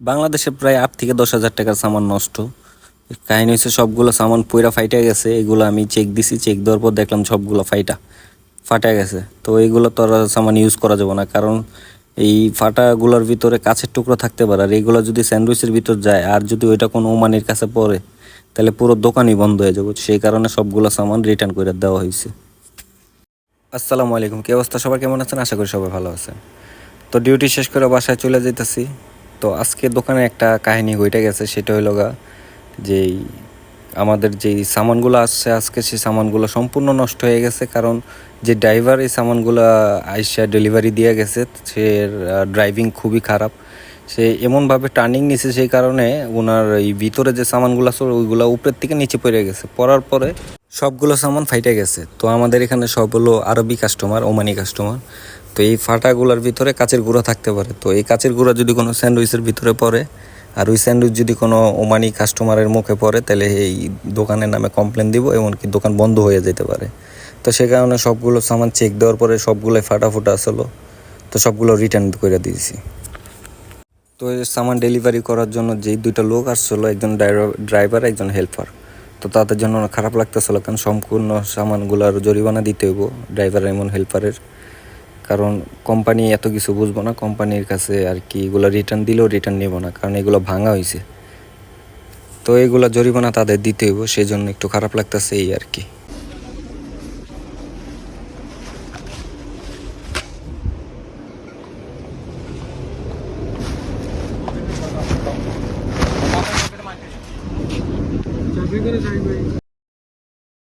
বাংলাদেশে প্রায় আট থেকে দশ হাজার টাকার সামান নষ্ট। কাহিনী হচ্ছে সবগুলো সামান পইরা ফাইটা গেছে, এগুলো আমি চেক দিছি চেক দেওয়ার পর দেখলাম সবগুলো ফাইটা, ফাটা গেছে। তো এইগুলো তো আর সামান ইউজ করা যাবে না, কারণ এই ফাটাগুলোর ভিতরে কাছের টুকরো থাকতে পারে। আর এইগুলো যদি স্যান্ডউইচের ভিতর যায়, আর যদি ওইটা কোনো ওমানির কাছে পড়ে, তাহলে পুরো দোকানই বন্ধ হয়ে যাবে। সেই কারণে সবগুলো সামান রিটার্ন করে দেওয়া হয়েছে। আসসালামু আলাইকুম, কি অবস্থা? সবার কেমন আছেন? আশা করি সবাই ভালো আছেন। তো ডিউটি শেষ করে বাসায় চলে যেতেছি তো আজকে দোকানে একটা কাহিনী হইতে গেছে, সেটা হইল গা যেই আমাদের যেই সামানগুলো আসছে, আজকে সেই সামানগুলো সম্পূর্ণ নষ্ট হয়ে গেছে, কারণ যে ড্রাইভার এই সামানগুলো আইসা ডেলিভারি দিয়ে গেছে, সে ড্রাইভিং খুবই খারাপ। সে এমনভাবে টার্নিং নিছে সেই কারণে ওনার এই ভিতরে যে সামানগুলো আছে, ওইগুলো উপরের থেকে নিচে পড়ে গেছে। পড়ার পরে সবগুলো সামান ফাইটে গেছে। তো আমাদের এখানে সব হলো আরবি কাস্টমার ওমানি কাস্টমার তো এই ফাটাগুলোর ভিতরে কাচের গুঁড়া থাকতে পারে। তো এই কাচের গুঁড়া যদি কোনো স্যান্ডউইচের ভিতরে পড়ে, আর ওই স্যান্ডউইচ যদি কোনো ওমানি কাস্টমারের মুখে পড়ে, তাহলে এই দোকানের নামে কমপ্লেন দিব, এমনকি দোকান বন্ধ হয়ে যেতে পারে। তো সে কারণে সবগুলো সামান চেক দেওয়ার পরে সবগুলোই ফাটা ফুটা আসলো। তো সবগুলো রিটার্ন করে দিয়েছি। তো সামান ডেলিভারি করার জন্য যেই দুইটা লোক আসছিল, একজন ড্রাইভার একজন হেল্পার তো তাদের জন্য খারাপ লাগতেছিল, কারণ সম্পূর্ণ সামানগুলোর জরিমানা দিতে হইব ড্রাইভার এমন হেল্পারের কারণ কোম্পানি এত কিছু বুঝব না কোম্পানির কাছে আর কি এগুলো রিটার্ন দিলেও রিটার্ন নেব না, কারণ এগুলো ভাঙা হয়েছে তো এগুলো জরিমানা তাদের দিতে হইব সেই জন্য একটু খারাপ লাগতেছে এই আর কি।